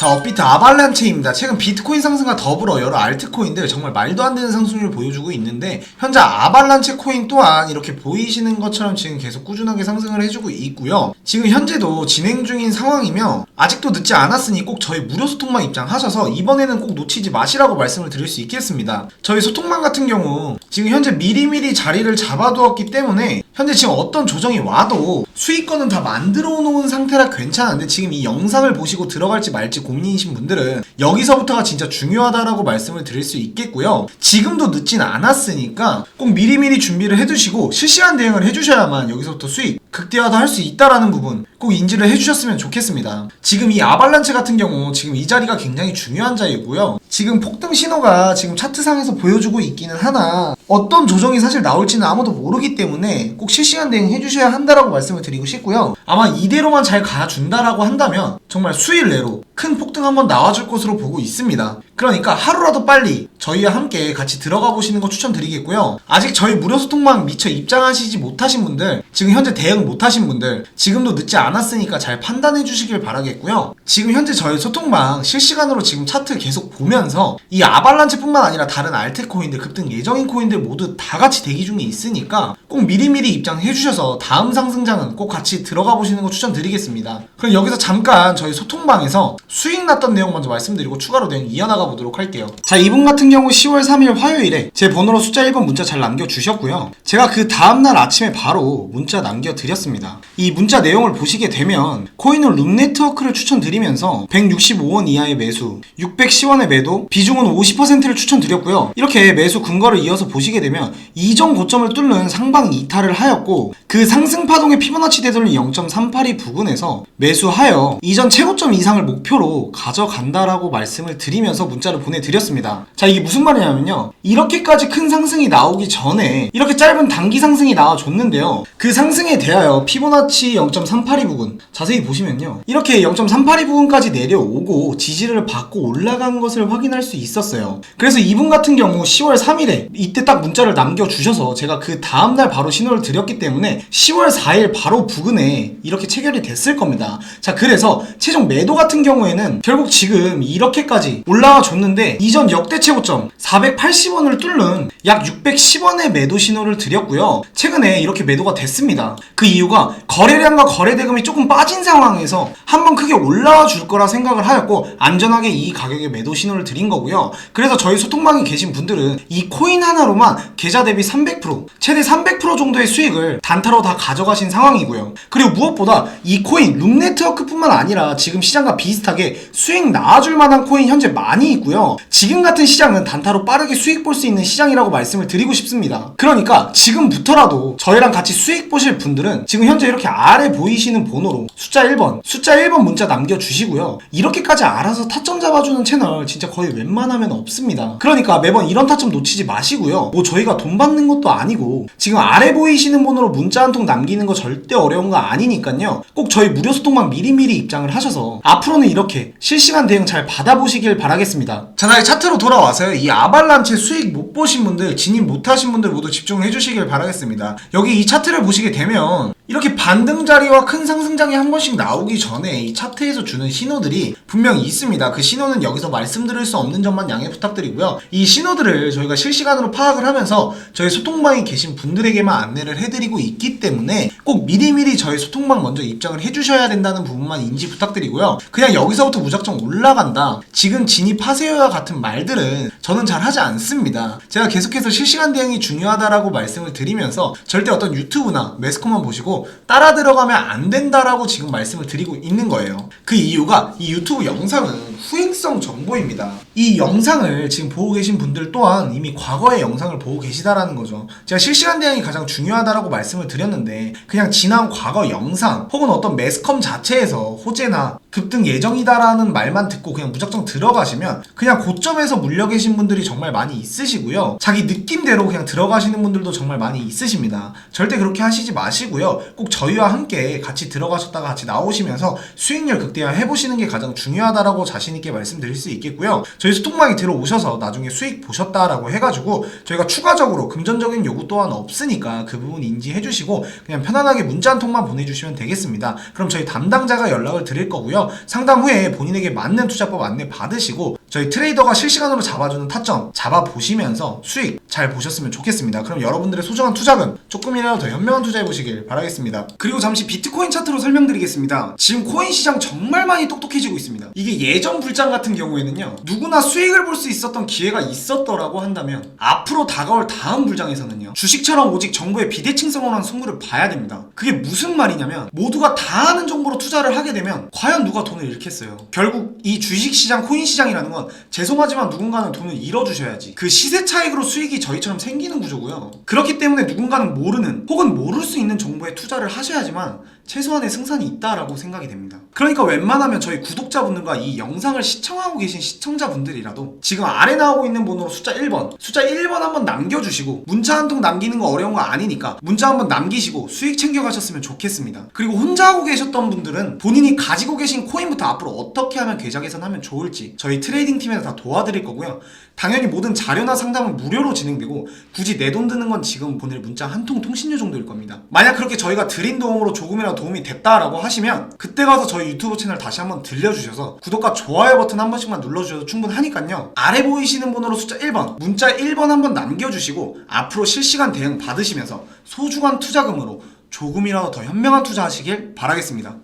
자, 업비트 아발란체입니다. 최근 비트코인 상승과 더불어 여러 알트코인들 정말 말도 안 되는 상승률을 보여주고 있는데 현재 아발란체 코인 또한 이렇게 보이시는 것처럼 지금 계속 꾸준하게 상승을 해주고 있고요. 지금 현재도 진행 중인 상황이며 아직도 늦지 않았으니 꼭 저희 무료 소통방 입장하셔서 이번에는 꼭 놓치지 마시라고 말씀을 드릴 수 있겠습니다. 저희 소통방 같은 경우 지금 현재 미리미리 자리를 잡아두었기 때문에 현재 지금 어떤 조정이 와도 수익권은 다 만들어 놓은 상태라 괜찮은데 지금 이 영상을 보시고 들어갈지 말지 고민이신 분들은 여기서부터가 진짜 중요하다라고 말씀을 드릴 수 있겠고요. 지금도 늦진 않았으니까 꼭 미리미리 준비를 해두시고 실시간 대응을 해주셔야만 여기서부터 수익 극대화도 할 수 있다라는 부분 꼭 인지를 해주셨으면 좋겠습니다. 지금 이 아발란체 같은 경우 지금 이 자리가 굉장히 중요한 자리고요. 지금 폭등 신호가 지금 차트상에서 보여주고 있기는 하나 어떤 조정이 사실 나올지는 아무도 모르기 때문에 꼭 실시간 대응 해주셔야 한다라고 말씀을 드리고 싶고요. 아마 이대로만 잘 가준다라고 한다면 정말 수일 내로 큰 폭등 한번 나와줄 것으로 보고 있습니다. 그러니까 하루라도 빨리 저희와 함께 같이 들어가 보시는 거 추천드리겠고요. 아직 저희 무료 소통방 미처 입장하시지 못하신 분들, 지금 현재 대응 못하신 분들, 지금도 늦지 않았으니까 잘 판단해 주시길 바라겠고요. 지금 현재 저희 소통방 실시간으로 지금 차트 계속 보면서 이 아발란체뿐만 아니라 다른 알트 코인들, 급등 예정인 코인들 모두 다 같이 대기 중에 있으니까 꼭 미리미리 입장해 주셔서 다음 상승장은 꼭 같이 들어가 보시는 거 추천드리겠습니다. 그럼 여기서 잠깐 저희 소통방에서 수익 났던 내용 먼저 말씀드리고 추가로 내용 이어나가 보도록 할게요. 자, 이분 같은 경우 10월 3일 화요일에 제 번호로 숫자 1번 문자 잘 남겨주셨고요. 제가 그 다음날 아침에 바로 문자 남겨드렸습니다. 이 문자 내용을 보시게 되면 코인은 룸네트워크를 추천드리면서 165원 이하의 매수, 610원의 매도, 비중은 50%를 추천드렸고요. 이렇게 매수 근거를 이어서 보시게 되면 이전 고점을 뚫는 상방 이탈을 하였고 그 상승 파동의 피보나치 되돌림 0.382 부근에서 매수하여 이전 최고점 이상을 목표로 가져간다라고 말씀을 드리면서 문자 를 보내드렸습니다. 자 이게 무슨 말이냐면요. 이렇게까지 큰 상승이 나오기 전에 이렇게 짧은 단기 상승이 나와줬는데요. 그 상승에 대하여 피보나치 0.382 부근 자세히 보시면요. 이렇게 0.382 부근까지 내려오고 지지를 받고 올라간 것을 확인할 수 있었어요. 그래서 이분 같은 경우 10월 3일에 이때 딱 문자를 남겨주셔서 제가 그 다음날 바로 신호를 드렸기 때문에 10월 4일 바로 부근에 이렇게 체결이 됐을 겁니다. 자 그래서 최종 매도 같은 경우에는 결국 지금 이렇게까지 올라와 줬는데 이전 역대 최고점 480원을 뚫는 약 610원의 매도 신호를 드렸고요. 최근에 이렇게 매도가 됐습니다. 그 이유가 거래량과 거래 대금이 조금 빠진 상황에서 한번 크게 올라와 줄 거라 생각을 하였고 안전하게 이 가격에 매도 신호를 드린 거고요. 그래서 저희 소통방에 계신 분들은 이 코인 하나로만 계좌 대비 300% 최대 300% 정도의 수익을 단타로 다 가져가신 상황이고요. 그리고 무엇보다 이 코인 룸네트워크뿐만 아니라 지금 시장과 비슷하게 수익 나와줄 만한 코인 현재 많이 있고요. 지금 같은 시장은 단타로 빠르게 수익 볼 수 있는 시장이라고 말씀을 드리고 싶습니다. 그러니까 지금부터라도 저희랑 같이 수익 보실 분들은 지금 현재 이렇게 아래 보이시는 번호로 숫자 1번, 숫자 1번 문자 남겨주시고요. 이렇게까지 알아서 타점 잡아주는 채널 진짜 거의 웬만하면 없습니다. 그러니까 매번 이런 타점 놓치지 마시고요. 뭐 저희가 돈 받는 것도 아니고 지금 아래 보이시는 번호로 문자 한 통 남기는 거 절대 어려운 거 아니니까요. 꼭 저희 무료 소통방 미리미리 입장을 하셔서 앞으로는 이렇게 실시간 대응 잘 받아보시길 바라겠습니다. 자, 나의 차트로 돌아와서요. 이 아발란체 수익 못 보신 분들, 진입 못 하신 분들 모두 집중을 해주시길 바라겠습니다. 여기 이 차트를 보시게 되면 이렇게 반등 자리와 큰 상승장이 한 번씩 나오기 전에 이 차트에서 주는 신호들이 분명히 있습니다. 그 신호는 여기서 말씀드릴 수 없는 점만 양해 부탁드리고요. 이 신호들을 저희가 실시간으로 파악을 하면서 저희 소통방에 계신 분들에게만 안내를 해드리고 있기 때문에 꼭 미리미리 저희 소통방 먼저 입장을 해주셔야 된다는 부분만 인지 부탁드리고요. 그냥 여기서부터 무작정 올라간다. 지금 진입하세요와 같은 말들은 저는 잘 하지 않습니다. 제가 계속해서 실시간 대응이 중요하다라고 말씀을 드리면서 절대 어떤 유튜브나 매스컴만 보시고 따라 들어가면 안 된다라고 지금 말씀을 드리고 있는 거예요. 그 이유가 이 유튜브 영상은 후행성 정보입니다. 이 영상을 지금 보고 계신 분들 또한 이미 과거의 영상을 보고 계시다라는 거죠. 제가 실시간 대응이 가장 중요하다라고 말씀을 드렸는데 그냥 지난 과거 영상 혹은 어떤 매스컴 자체에서 호재나 급등 예정이다라는 말만 듣고 그냥 무작정 들어가시면 그냥 고점에서 물려 계신 분들이 정말 많이 있으시고요. 자기 느낌대로 그냥 들어가시는 분들도 정말 많이 있으십니다. 절대 그렇게 하시지 마시고요. 꼭 저희와 함께 같이 들어가셨다가 같이 나오시면서 수익률 극대화 해보시는 게 가장 중요하다라고 자신 자신있게 말씀드릴 수 있겠고요. 저희 스톡망이 들어오셔서 나중에 수익 보셨다라고 해가지고 저희가 추가적으로 금전적인 요구 또한 없으니까 그 부분 인지해주시고 그냥 편안하게 문자 한 통만 보내주시면 되겠습니다. 그럼 저희 담당자가 연락을 드릴 거고요. 상담 후에 본인에게 맞는 투자법 안내 받으시고 저희 트레이더가 실시간으로 잡아주는 타점 잡아보시면서 수익 잘 보셨으면 좋겠습니다. 그럼 여러분들의 소중한 투자금 조금이라도 더 현명한 투자해보시길 바라겠습니다. 그리고 잠시 비트코인 차트로 설명드리겠습니다. 지금 코인 시장 정말 많이 똑똑해지고 있습니다. 이게 예전 불장 같은 경우에는요, 누구나 수익을 볼 수 있었던 기회가 있었더라고 한다면, 앞으로 다가올 다음 불장에서는요, 주식처럼 오직 정보의 비대칭성으로한 승부를 봐야 됩니다. 그게 무슨 말이냐면, 모두가 다 아는 정보로 투자를 하게 되면, 과연 누가 돈을 잃겠어요? 결국 이 주식 시장, 코인 시장이라는 건, 죄송하지만 누군가는 돈을 잃어주셔야지. 그 시세 차익으로 수익이 저희처럼 생기는 구조고요. 그렇기 때문에 누군가는 모르는, 혹은 모를 수 있는 정보에 투자를 하셔야지만, 최소한의 승산이 있다라고 생각이 됩니다. 그러니까 웬만하면 저희 구독자분들과 이 영상을 시청하고 계신 시청자분들이라도 지금 아래 나오고 있는 번호로 숫자 1번, 숫자 1번 한번 남겨주시고 문자 한 통 남기는 거 어려운 거 아니니까 문자 한번 남기시고 수익 챙겨가셨으면 좋겠습니다. 그리고 혼자 하고 계셨던 분들은 본인이 가지고 계신 코인부터 앞으로 어떻게 하면 계좌 개선하면 좋을지 저희 트레이딩 팀에서 다 도와드릴 거고요. 당연히 모든 자료나 상담은 무료로 진행되고 굳이 내 돈 드는 건 지금 보낼 문자 한 통 통신료 정도일 겁니다. 만약 그렇게 저희가 드린 도움으로 조금이라도 도움이 됐다라고 하시면 그때 가서 저희 유튜브 채널 다시 한번 들려주셔서 구독과 좋아요 버튼 한 번씩만 눌러주셔도 충분하니까요. 아래 보이시는 번호로 숫자 1번 문자 1번 한 번 남겨주시고 앞으로 실시간 대응 받으시면서 소중한 투자금으로 조금이라도 더 현명한 투자하시길 바라겠습니다.